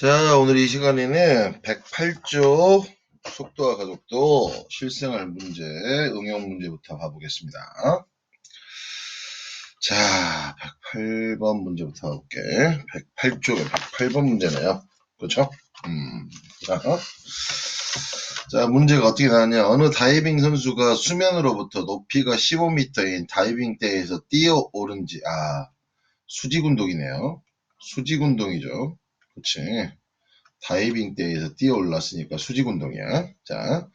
자, 오늘 이 시간에는 108조 속도와 가속도 실생활 문제, 응용 문제부터 봐보겠습니다. 자, 108번 문제부터 가볼게. 108조가 108번 문제네요. 그렇죠? 음. 자, 자, 문제가 어떻게 나왔냐. 어느 다이빙 선수가 수면으로부터 높이가 15m인 다이빙 대에서 뛰어오른지, 아, 수직운동이네요. 수직운동이죠. 그치. 다이빙 때에서 뛰어 올랐으니까 수직 운동이야. 자,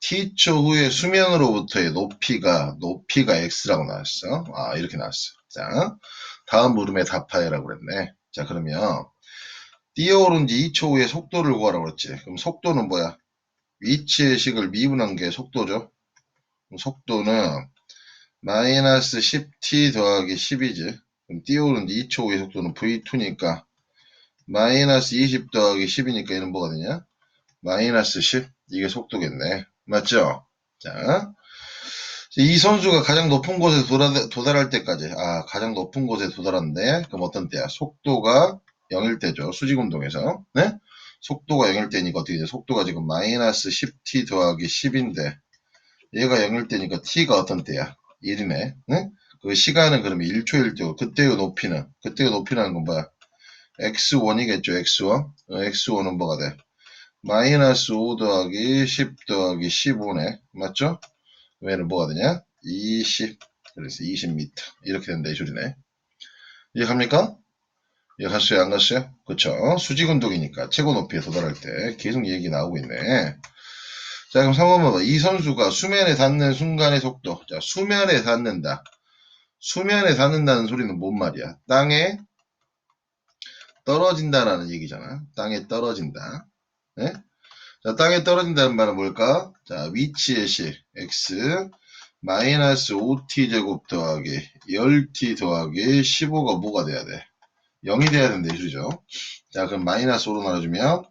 T초 후에 수면으로부터의 높이가, 높이가 X라고 나왔어. 아, 이렇게 나왔어. 자, 다음 물음에 답하여라고 그랬네. 자, 그러면, 뛰어오른 지 2초 후에 속도를 구하라고 그랬지. 그럼 속도는 뭐야? 위치의 식을 미분한 게 속도죠. 속도는 마이너스 10t 더하기 10이지. 그럼 뛰어오른 지 2초 후의 속도는 v2니까 마이너스 20 더하기 10이니까 얘는 뭐가 되냐? 마이너스 10. 이게 속도겠네. 맞죠? 자. 이 선수가 가장 높은 곳에 도달, 도달 할 때까지, 아, 가장 높은 곳에 도달한데, 그럼 어떤 때야? 속도가 0일 때죠. 수직운동에서. 네? 속도가 0일 때니까 어떻게 돼? 속도가 지금 마이너스 10t 더하기 10인데, 얘가 0일 때니까 t가 어떤 때야? 1이네. 네? 그 시간은 그러면 1초일 때고, 그때의 높이는, 그때의 높이라는 건 뭐야? X1이겠죠, x1. 어, x1은 뭐가 돼? 마이너스 5 더하기 10 더하기 15네. 맞죠? 얘는 뭐가 되냐? 20. 그래서 20m. 이렇게 된다, 이 소리네. 이해갑니까? 이해 갔어요, 안 갔어요? 그쵸? 수직운동이니까 최고 높이에 도달할 때 계속 얘기 나오고 있네. 자, 그럼 3번 봐봐. 이 선수가 수면에 닿는 순간의 속도. 자, 수면에 닿는다. 수면에 닿는다는 소리는 뭔 말이야? 땅에 떨어진다라는 얘기잖아. 땅에 떨어진다. 네? 자, 땅에 떨어진다는 말은 뭘까? 자, 위치의 식 x 마이너스 5t 제곱 더하기 10t 더하기 15가 뭐가 돼야 돼? 0이 돼야 된다 이 소리죠. 자, 그럼 마이너스 5로 나눠주면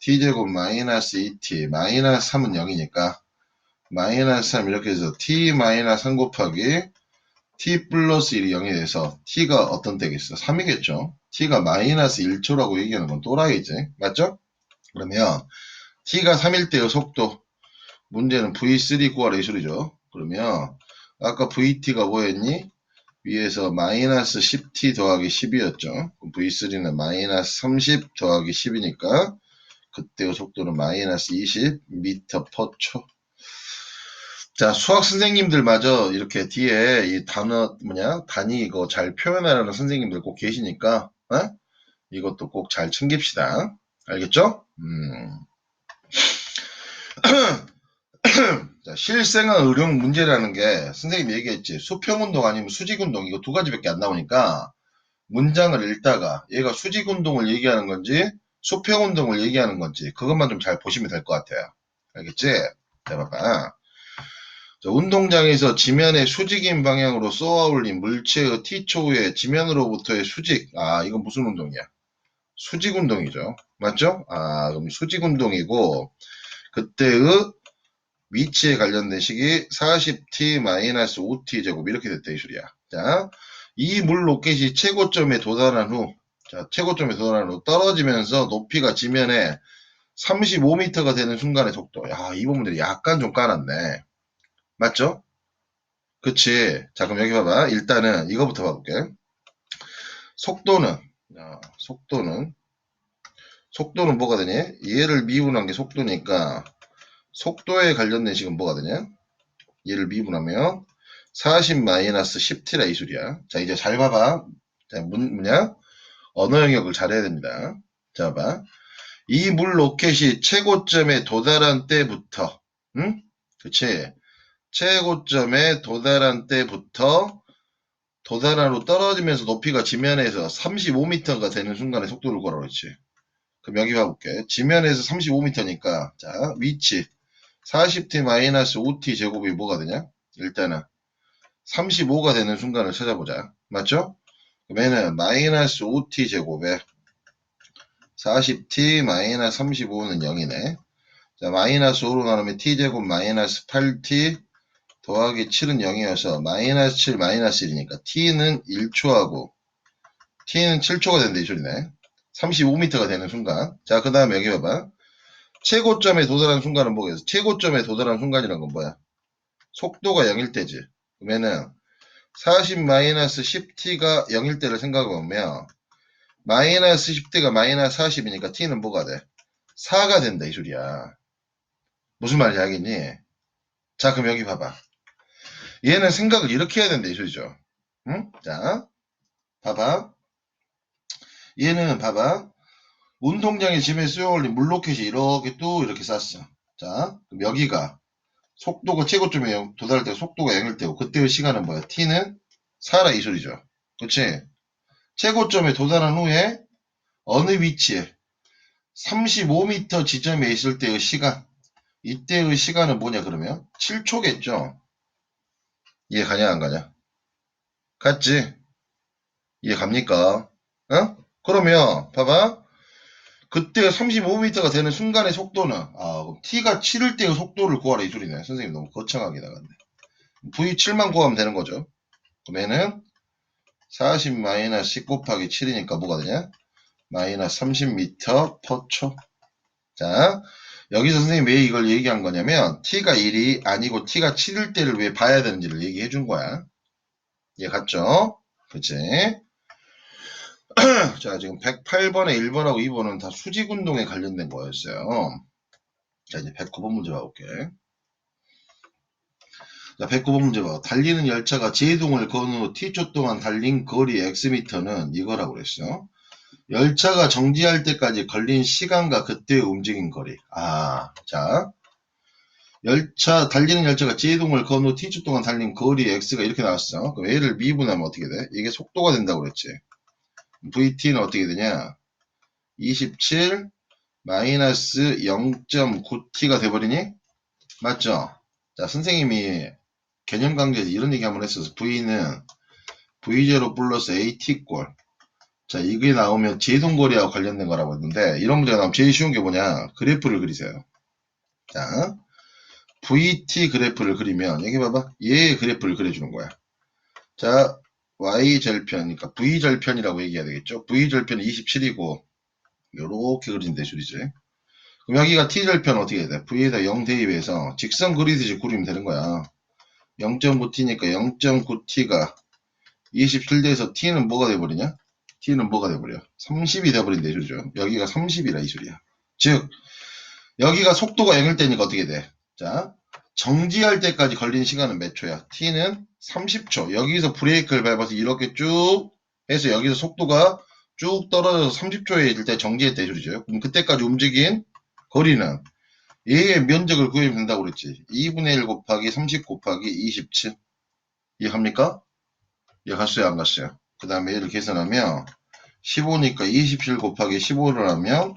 t 제곱 마이너스 2t 마이너스 3은 0이니까 마이너스 3 이렇게 해서 t 마이너스 3 곱하기 t 플러스 1이 0이 돼서 t가 어떤 때겠어? 3이겠죠. T가 마이너스 1초라고 얘기하는 건 또라이지. 맞죠? 그러면 t가 3일 때의 속도 문제는 v3 구하라 이 소리죠. 그러면 아까 vt가 뭐였니? 위에서 마이너스 10t 더하기 10이었죠. v3는 마이너스 30 더하기 10이니까 그때의 속도는 마이너스 20m per 초. 자, 수학 선생님들마저 이렇게 뒤에 이 단어, 뭐냐, 단위 이거 잘 표현하라는 선생님들 꼭 계시니까, 어? 이것도 꼭 잘 챙깁시다. 알겠죠? 음. 자, 실생활 의료 문제라는 게 선생님이 얘기했지. 수평운동 아니면 수직운동 이거 두 가지밖에 안 나오니까 문장을 읽다가 얘가 수직운동을 얘기하는 건지 수평운동을 얘기하는 건지 그것만 좀 잘 보시면 될 것 같아요. 알겠지? 자, 봐봐. 자, 운동장에서 지면의 수직인 방향으로 쏘아 올린 물체의 T초의 지면으로부터의 수직. 아, 이건 무슨 운동이야? 수직 운동이죠. 맞죠? 아, 그럼 수직 운동이고, 그때의 위치에 관련된 식이 40t-5t 제곱 이렇게 됐다 이 소리야. 자, 이 물 로켓이 최고점에 도달한 후, 자, 최고점에 도달한 후 떨어지면서 높이가 지면에 35m가 되는 순간의 속도. 야, 이 부분들이 약간 좀 까놨네. 맞죠? 그치. 자, 그럼 여기 봐봐. 일단은 이거부터 봐볼게. 속도는, 어, 속도는, 속도는 뭐가 되냐? 얘를 미분한 게 속도니까, 속도에 관련된 식은 뭐가 되냐? 얘를 미분하면, 40-10t라 이 소리야. 자, 이제 잘 봐봐. 자, 문, 뭐냐? 언어 영역을 잘해야 됩니다. 자, 봐. 이 물 로켓이 최고점에 도달한 때부터, 응? 그치? 최고점에 도달한 때부터 도달한 후 떨어지면서 높이가 지면에서 35m가 되는 순간에 속도를 구하라고 했지. 그럼 여기 봐볼게. 지면에서 35m니까 자 위치 40t-5t 제곱이 뭐가 되냐? 일단은 35가 되는 순간을 찾아보자. 맞죠? 그러면은 마이너스 5t 제곱에 40t-35는 0이네. 자 마이너스 5로 나누면 t 제곱 마이너스 8t 더하기 7은 0이어서 마이너스 7 마이너스 1이니까 t는 1초하고 t는 7초가 된다 이 소리네. 35m가 되는 순간. 자, 그 다음에 여기 봐봐. 최고점에 도달한 순간은 뭐겠어? 최고점에 도달한 순간이란 건 뭐야? 속도가 0일 때지. 그러면은 40-10t가 0일 때를 생각해보면 마이너스 10t가 마이너스 40이니까 t는 뭐가 돼? 4가 된다 이 소리야. 무슨 말인지 알겠니? 자 그럼 여기 봐봐. 얘는 생각을 이렇게 해야 된다 이 소리죠. 응? 자 봐봐. 얘는 봐봐. 운동장에 짐에 쓰여 올린 물로켓이 이렇게 또 이렇게 쌌어. 자 그럼 여기가 속도가 최고점에 영- 도달할 때 속도가 0일 때고 그때의 시간은 뭐야? t는 4라 이 소리죠. 그치? 최고점에 도달한 후에 어느 위치에 35m 지점에 있을 때의 시간 이때의 시간은 뭐냐 그러면 7초겠죠. 이해 가냐 안 가냐? 갔지? 이해 갑니까? 어? 그러면 봐봐. 그때 35m가 되는 순간의 속도는 아 그럼 t가 7일 때의 속도를 구하라 이 소리네. 선생님 너무 거창하게 나갔네. v7만 구하면 되는 거죠. 그러면은 40-10 곱하기 7이니까 뭐가 되냐? 마이너스 30m per 초. 자, 여기서 선생님이 왜 이걸 얘기한 거냐면, t가 1이 아니고 t가 7일 때를 왜 봐야 되는지를 얘기해 준 거야. 이해 갔죠? 그치? 자, 지금 108번에 1번하고 2번은 다 수직운동에 관련된 거였어요. 자, 이제 109번 문제 봐볼게. 자, 109번 문제 봐. 달리는 열차가 제동을 건후 t초 동안 달린 거리 x미터는 이거라고 그랬어. 열차가 정지할 때까지 걸린 시간과 그때의 움직인 거리. 아, 자. 열차, 달리는 열차가 제동을 건후 t초 동안 달린 거리 x가 이렇게 나왔어. 그럼 얘를 미분하면 어떻게 돼? 이게 속도가 된다고 그랬지. vt는 어떻게 되냐? 27 마이너스 0.9t가 돼버리니? 맞죠? 자, 선생님이 개념 강좌에서 이런 얘기 한번 했었어. v는 v0 플러스 at꼴. 자, 이게 나오면 제동거리하고 관련된 거라고 했는데, 이런 문제가 나오면 제일 쉬운 게 뭐냐? 그래프를 그리세요. 자, VT 그래프를 그리면, 여기 봐봐. 얘의 그래프를 그려주는 거야. 자, Y절편, 그러니까 V절편이라고 얘기해야 되겠죠? V절편이 27이고, 요렇게 그린 대줄이지. 그럼 여기가 T절편 어떻게 해야 돼? V에다 0 대입해서 직선 그리듯이 그리면 되는 거야. 0.9T니까 0.9T가 27대에서 T는 뭐가 돼버리냐? T는 뭐가 돼버려? 30이 돼버린대 소리죠. 여기가 30이라 이 소리야. 즉 여기가 속도가 0일 때니까 어떻게 돼? 자 정지할 때까지 걸린 시간은 몇 초야? t는 30초. 여기서 브레이크를 밟아서 이렇게 쭉 해서 여기서 속도가 쭉 떨어져서 30초에 있을 때 정지했다 이 소리죠. 그럼 그때까지 움직인 거리는 얘의 면적을 구하면 된다고 그랬지. 2분의 1 곱하기 30 곱하기 27. 이해합니까? 이해 갔어요? 안 갔어요? 그 다음에 얘를 계산하면 15니까 27 곱하기 15를 하면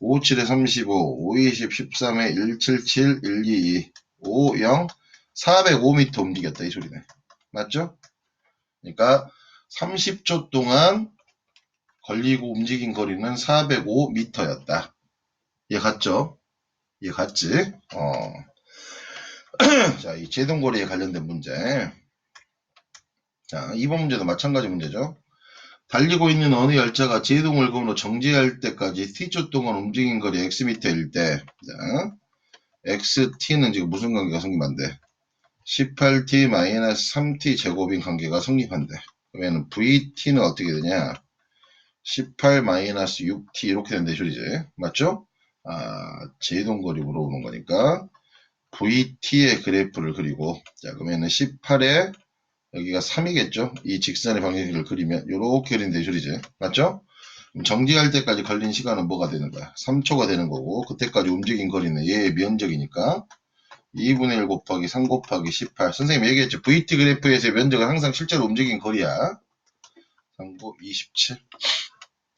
5, 7에 35, 5, 20, 13에 177, 122, 5, 0, 405m 움직였다 이 소리네. 맞죠? 그러니까 30초 동안 걸리고 움직인 거리는 405m였다. 얘 같죠? 얘 같지? 어. 자, 이 제동거리에 관련된 문제. 자, 2번 문제도 마찬가지 문제죠. 달리고 있는 어느 열차가 제동을 건으로 정지할 때까지 t초 동안 움직인 거리 xm일 때, 자, xt는 지금 무슨 관계가 성립한대? 18t-3t 제곱인 관계가 성립한대. 그러면 vt는 어떻게 되냐? 18-6t 이렇게 된대 소리지. 맞죠? 아, 제동거리 물어보는 거니까 vt의 그래프를 그리고 자, 그러면은 18에 여기가 3이겠죠? 이 직선의 방향을 그리면 요렇게 그린 대줄이지. 맞죠? 그럼 정지할 때까지 걸린 시간은 뭐가 되는 거야? 3초가 되는 거고 그때까지 움직인 거리는 얘의 면적이니까 2분의 1 곱하기 3 곱하기 18 선생님이 얘기했죠. VT 그래프에서의 면적은 항상 실제로 움직인 거리야. 3고 27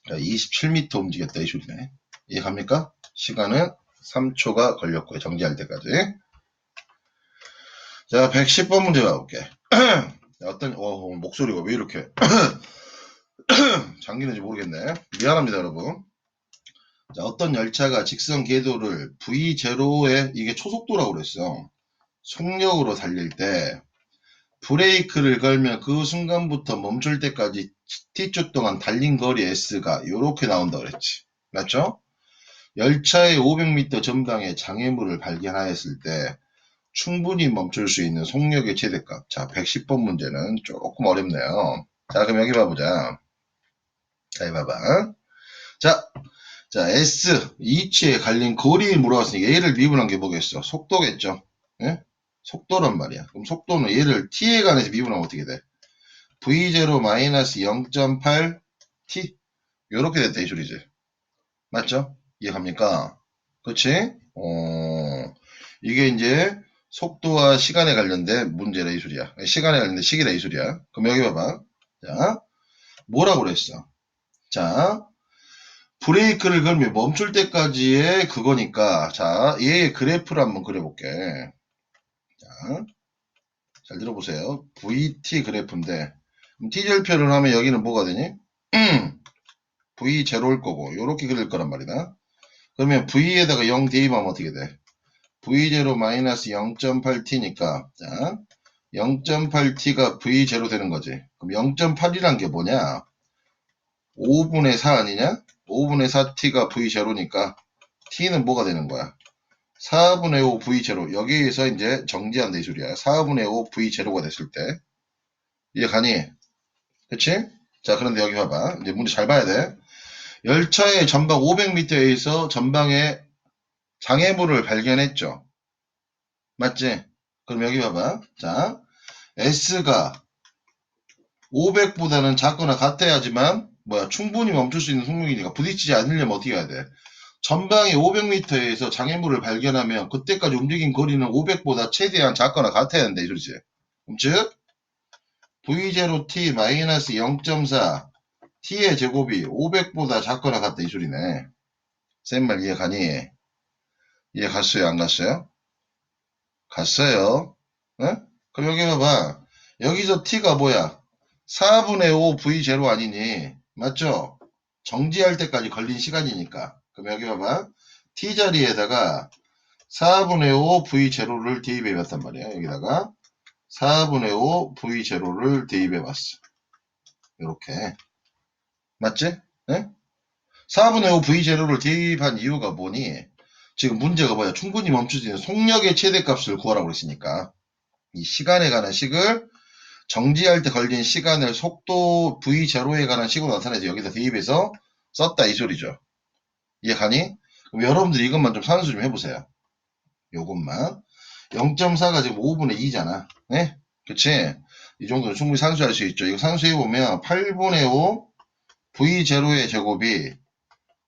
27m 움직였다 이 소리네. 이해 갑니까? 시간은 3초가 걸렸고요. 정지할 때까지. 자, 110번 문제 봐볼게. 어떤, 어, 목소리가 왜 이렇게 잠기는지 모르겠네. 미안합니다, 여러분. 자, 어떤 열차가 직선 궤도를 V0에, 이게 초속도라고 그랬어. 속력으로 달릴 때, 브레이크를 걸면 그 순간부터 멈출 때까지 t주 동안 달린 거리 s가 이렇게 나온다 그랬지. 맞죠? 열차의 500m 전방에 장애물을 발견하였을 때 충분히 멈출 수 있는 속력의 최대값. 자, 110번 문제는 조금 어렵네요. 자, 그럼 여기 봐보자. 자, 여기 봐봐. 자, 자, S, 이치에 갈린 거리에 물어봤으니까 얘를 미분한 게 뭐겠어? 속도겠죠? 예? 속도란 말이야. 그럼 속도는 얘를 t에 관해서 미분하면 어떻게 돼? v0 마이너스 0.8 t 요렇게 됐다 이 소리지. 맞죠? 이해갑니까? 그렇지? 어, 이게 이제 속도와 시간에 관련된 문제라 이 소리야. 시간에 관련된 시기라 이 소리야. 그럼 여기 봐봐. 자, 뭐라고 그랬어? 자, 브레이크를 걸면 멈출 때까지의 그거니까 자, 얘의 그래프를 한번 그려볼게. 자, 잘 들어보세요. VT 그래프인데 T절표를 하면 여기는 뭐가 되니? V0일 거고 요렇게 그릴 거란 말이다. 그러면 V에다가 0 대입하면 어떻게 돼? V0 마이너스 0.8T니까 자 0.8T가 V0 되는 거지. 그럼 0.8이란 게 뭐냐? 5분의 4 아니냐? 5분의 4T가 V0니까 T는 뭐가 되는 거야? 4분의 5 V0 여기에서 이제 정지한다 이 소리야. 4분의 5 V0가 됐을 때 이해 가니? 그치? 자 그런데 여기 봐봐. 이제 문제 잘 봐야 돼. 열차의 전방 500m에서 전방에 장애물을 발견했죠. 맞지? 그럼 여기 봐봐. 자, S가 500보다는 작거나 같아야지만 뭐야 충분히 멈출 수 있는 속력이니까 부딪히지 않으려면 어떻게 해야 돼? 전방에 500m에서 장애물을 발견하면 그때까지 움직인 거리는 500보다 최대한 작거나 같아야 한다 이 소리지. 그럼 즉 V0t 마이너스 0.4 t의 제곱이 500보다 작거나 같다 이 소리네. 쌤말 이해 가니? 이해 갔어요 안 갔어요? 갔어요. 응? 그럼 여기 봐봐. 여기서 t가 뭐야? 4분의 5 v0 아니니? 맞죠? 정지할 때까지 걸린 시간이니까. 그럼 여기 봐봐. t 자리에다가 4분의 5 v0를 대입해 봤단 말이야. 여기다가 4분의 5 v0를 대입해 봤어. 이렇게. 맞지? 네? 4분의 5 v0를 대입한 이유가 뭐니? 지금 문제가 뭐야? 충분히 있는 속력의 최대값을 구하라고 그랬으니까. 이 시간에 관한 식을 정지할 때 걸린 시간을 속도 v0에 관한 식으로 나타내서 여기다 대입해서 썼다 이 소리죠. 이해 가니? 그럼 여러분들이 이것만 좀 산수 좀 해보세요. 요것만. 0.4가 지금 5분의 2잖아. 네? 그치? 이 정도는 충분히 산수할 수 있죠. 이거 산수해보면 8분의 5 v0의 제곱이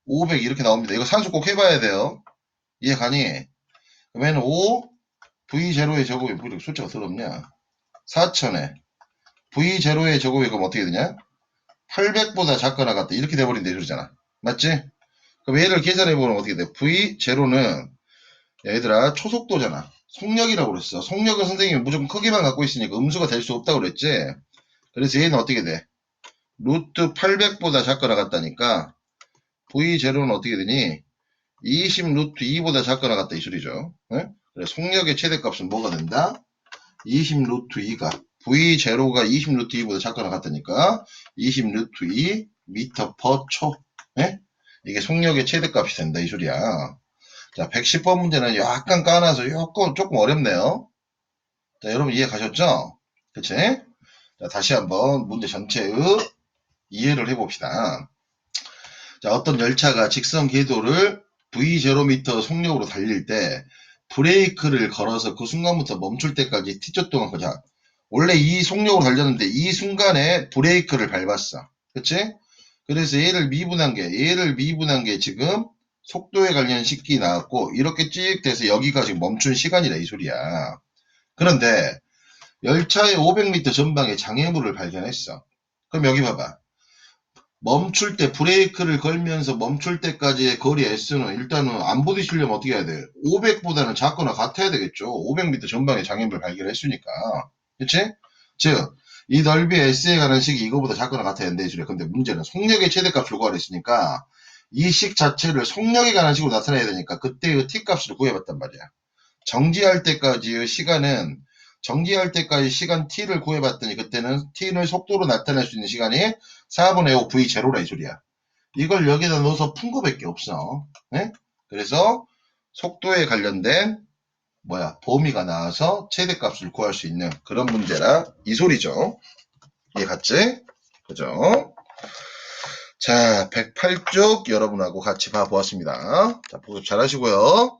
500 이렇게 나옵니다. 이거 산수 꼭 해봐야 돼요. 이해 가니? 그러면 5 v0의 제곱이 뭐 이렇게 숫자가 더럽냐? 4천에 v0의 제곱이 그럼 어떻게 되냐? 800보다 작거나 같다. 이렇게 돼버린다. 이 소리잖아. 맞지? 그럼 얘를 계산해보면 어떻게 돼? v0는 얘들아 초속도잖아. 속력이라고 그랬어. 속력은 선생님이 무조건 크기만 갖고 있으니까 음수가 될 수 없다고 그랬지? 그래서 얘는 어떻게 돼? 루트 800보다 작거나 같다니까 v0는 어떻게 되니? 20 루트 2보다 작거나 같다 이 소리죠. 네? 그래서 속력의 최대값은 뭐가 된다? 20 루트 2가 v0가 20 루트 2보다 작거나 같다니까 20 루트 2 미터 퍼 초. 네? 이게 속력의 최대값이 된다 이 소리야. 자, 110번 문제는 약간 까놔서 조금, 조금 어렵네요. 자, 여러분 이해 가셨죠? 그치? 자, 다시 한번 문제 전체의 이해를 해봅시다. 자, 어떤 열차가 직선 궤도를 V0m 속력으로 달릴 때 브레이크를 걸어서 그 순간부터 멈출 때까지 t초 동안 그냥 원래 이 속력으로 달렸는데 이 순간에 브레이크를 밟았어. 그치? 그래서 얘를 미분한 게 얘를 미분한 게 지금 속도에 관련 식기 나왔고 이렇게 찍 돼서 여기가 지금 멈춘 시간이라 이 소리야. 그런데 열차의 500m 전방에 장애물을 발견했어. 그럼 여기 봐봐. 멈출 때 브레이크를 걸면서 멈출 때까지의 거리 S는 일단은 안 부딪히려면 어떻게 해야 돼? 500보다는 작거나 같아야 되겠죠. 500m 전방에 장애물을 발견했으니까. 그치? 즉, 이 넓이 S에 관한 식이 이거보다 작거나 같아야 된다. 이 소리야. 근데 문제는 속력의 최대값을 구하랬으니까 이 식 자체를 속력에 관한 식으로 나타내야 되니까 그때의 t 값을 구해봤단 말이야. 정지할 때까지의 시간은 정지할 때까지 시간 t를 구해봤더니 그때는 t를 속도로 나타낼 수 있는 시간이 4분의 5 v 제로라 이 소리야. 이걸 여기다 넣어서 푼 거밖에 없어. 네? 그래서 속도에 관련된 뭐야 범위가 나와서 최대값을 구할 수 있는 그런 문제라 이 소리죠. 이해 갔지? 그죠? 자, 108쪽 여러분하고 같이 봐보았습니다. 자, 복습 잘 하시고요.